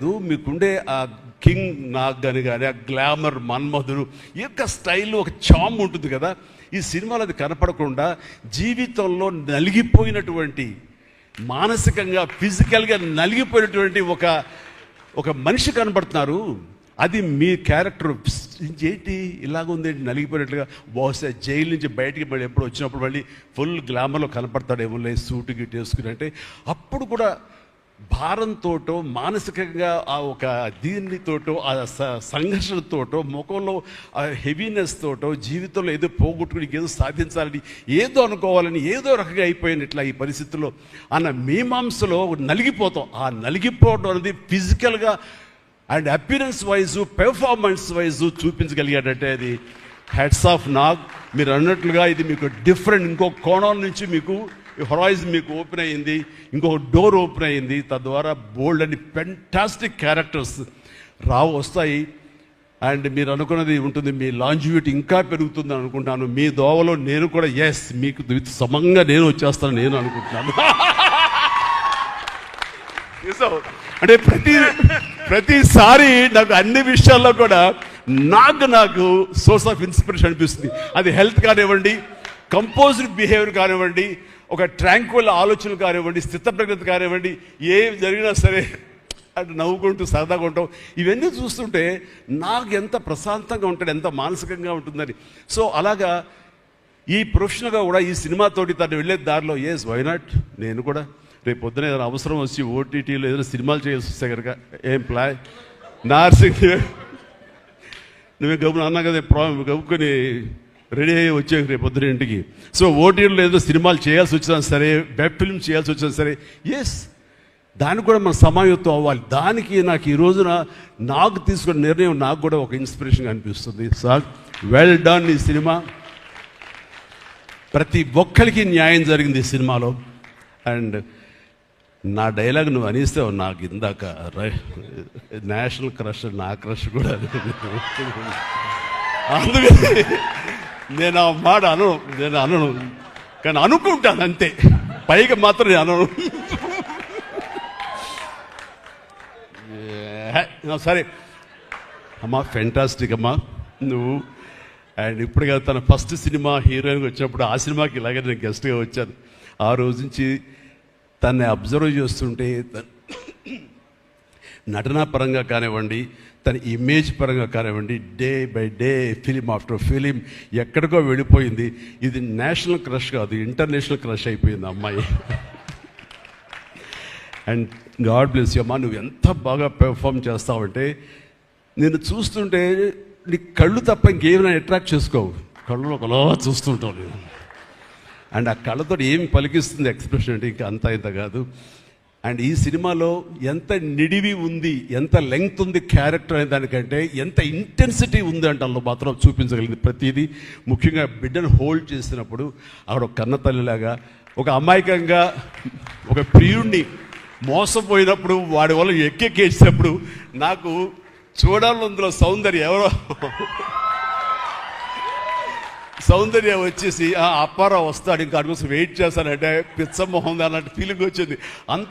ఇది మీకుండే ఆ కింగ్ నాగ్ అని కానీ ఆ గ్లామర్ మన్మధుడు ఈ యొక్క స్టైల్లో ఒక చామ్ ఉంటుంది కదా ఈ సినిమాలో అది కనపడకుండా జీవితంలో నలిగిపోయినటువంటి మానసికంగా ఫిజికల్గా నలిగిపోయినటువంటి ఒక ఒక మనిషి కనబడుతున్నారు. అది మీ క్యారెక్టర్ ఏంటి ఇలాగుంది నలిగిపోయినట్టుగా నలిగిపోయినట్లుగా బహుశా జైలు నుంచి బయటికి మళ్ళీ ఎప్పుడు వచ్చినప్పుడు మళ్ళీ ఫుల్ గ్లామర్లో కనపడతాడేమో లేదు సూటు గిట్ వేసుకుని అంటే అప్పుడు కూడా భారంతోటో మానసికంగా ఆ ఒక దీనితోటో ఆ స- సంఘర్షణతోటో ముఖంలో ఆ హెవీనెస్ తోటో జీవితంలో ఏదో పోగొట్టుకుని ఏదో సాధించాలని ఏదో అనుకోవాలని ఏదో రకంగా అయిపోయినట్ల ఈ పరిస్థితుల్లో అన్న మీమాంసలో నలిగిపోతాం. ఆ నలిగిపోవడం అనేది ఫిజికల్గా and appearance wise performance wise చూపించగలిగాడంటే అది హెడ్స్ ఆఫ్ నాగ్. మీరు అన్నట్లుగా ఇది మీకు డిఫరెంట్ ఇంకో కోణం నుంచి మీకు హొరైజన్ మీకు ఓపెన్ అయ్యింది ఇంకో డోర్ ఓపెన్ అయ్యింది తద్వారా బోల్డ్ అని ఫెంటాస్టిక్ క్యారెక్టర్స్ రావు వస్తాయి. అండ్ మీరు అనుకున్నది ఉంటుంది మీ లాంజివిటీ ఇంకా పెరుగుతుంది అనుకుంటాను. మీ దోవలో నేను కూడా ఎస్ మీకు విత్ సమంగా నేను వచ్చేస్తాను నేను అనుకుంటున్నాను. అంటే ప్రతి ప్రతిసారి నాకు అన్ని విషయాల్లో కూడా నాకు నాకు సోర్స్ ఆఫ్ ఇన్స్పిరేషన్ అనిపిస్తుంది. అది హెల్త్ కానివ్వండి కంపోజ్డ్ బిహేవియర్ కానివ్వండి ఒక ట్రాంక్వల్ ఆలోచనలు కానివ్వండి స్థితప్రజ్ఞత కానివ్వండి ఏం జరిగినా సరే అటు నవ్వుకుంటూ సరదాగా ఉంటాం. ఇవన్నీ చూస్తుంటే నాకు ఎంత ప్రశాంతంగా ఉంటాడు ఎంత మానసికంగా ఉంటుందని. సో అలాగా ఈ ప్రొఫెషనల్గా కూడా ఈ సినిమాతోటి తను వెళ్ళే దారిలో ఎస్ వైనాట్ నేను కూడా రేపు పొద్దున ఏదైనా అవసరం వచ్చి ఓటీటీలో ఏదైనా సినిమాలు చేయాల్సి వస్తే కనుక ఏం ప్లాయ్ నార్సింగ్ నువ్వే గబున అన్నా కదా ప్రాబ్లం గబుకొని రెడీ అయ్యి వచ్చే రేపు పొద్దున ఇంటికి. సో ఓటీలో ఏదో సినిమాలు చేయాల్సి వచ్చినా సరే వెబ్ ఫిల్మ్ చేయాల్సి వచ్చినా సరే ఎస్ దానికి కూడా మనం సమాయుత్వం అవ్వాలి. దానికి నాకు ఈ రోజున నాకు తీసుకున్న నిర్ణయం నాకు కూడా ఒక ఇన్స్పిరేషన్ అనిపిస్తుంది. సార్ వెల్ డన్ ఈ సినిమా. ప్రతి ఒక్కరికి న్యాయం జరిగింది ఈ సినిమాలో. అండ్ నా డైలాగ్ నువ్వు అనిస్తావు నాకు ఇందాక నేషనల్ క్రష్ నా క్రష్ కూడా. అందుకని నేను ఆ మాట అనను నేను అనను కానీ అనుకుంటాను అంతే. పైగా మాత్రం నేను అనను సరే. అమ్మా ఫెంటాస్టిక్ అమ్మా. నువ్వు అండ్ ఇప్పుడుగా తన ఫస్ట్ సినిమా హీరోయిన్ వచ్చినప్పుడు ఆ సినిమాకి ఇలాగే నేను గెస్ట్గా వచ్చాను. ఆ రోజు నుంచి తన్ని అబ్జర్వ్ చేస్తుంటే నటనా పరంగా కానివ్వండి తన ఇమేజ్ పరంగా కానివ్వండి day by day film after film ఎక్కడికో వెళ్ళిపోయింది. ఇది నేషనల్ క్రష్ కాదు ఇంటర్నేషనల్ క్రష్ అయిపోయింది అమ్మాయి. అండ్ గాడ్ బ్లెస్ యూ అమ్మా నువ్వు ఎంత బాగా పెర్ఫామ్ చేస్తావంటే నేను చూస్తుంటే నీ కళ్ళు తప్ప ఇంకేమైనా అట్రాక్ట్ చేసుకోవు. కళ్ళు ఒకలా చూస్తుంటావు నేను. అండ్ ఆ కళ్ళతో ఏం పలికిస్తుంది ఎక్స్ప్రెషన్ అంటే ఇంకా అంత ఇంత కాదు. అండ్ ఈ సినిమాలో ఎంత నిడివి ఉంది ఎంత లెంగ్త్ ఉంది క్యారెక్టర్ అనే దానికంటే ఎంత ఇంటెన్సిటీ ఉంది అంటే అందులో మాత్రం చూపించగలిగింది ప్రతిదీ. ముఖ్యంగా బిడ్డను హోల్డ్ చేసినప్పుడు ఆవిడ ఒక కన్న తల్లిలాగా ఒక అమాయకంగా ఒక ప్రియుణ్ణి మోసపోయినప్పుడు వాడి వల్ల ఎక్కెక్కేసినప్పుడు నాకు చూడాలి అందులో సౌందర్యం ఎవరో సౌందర్య వచ్చేసి "ఆ, అప్పారావు వస్తాడు ఇంకా అడుగు వెయిట్ చేస్తానంటే పిచ్చమొహం అన్నట్టు ఫీలింగ్ వచ్చింది. అంత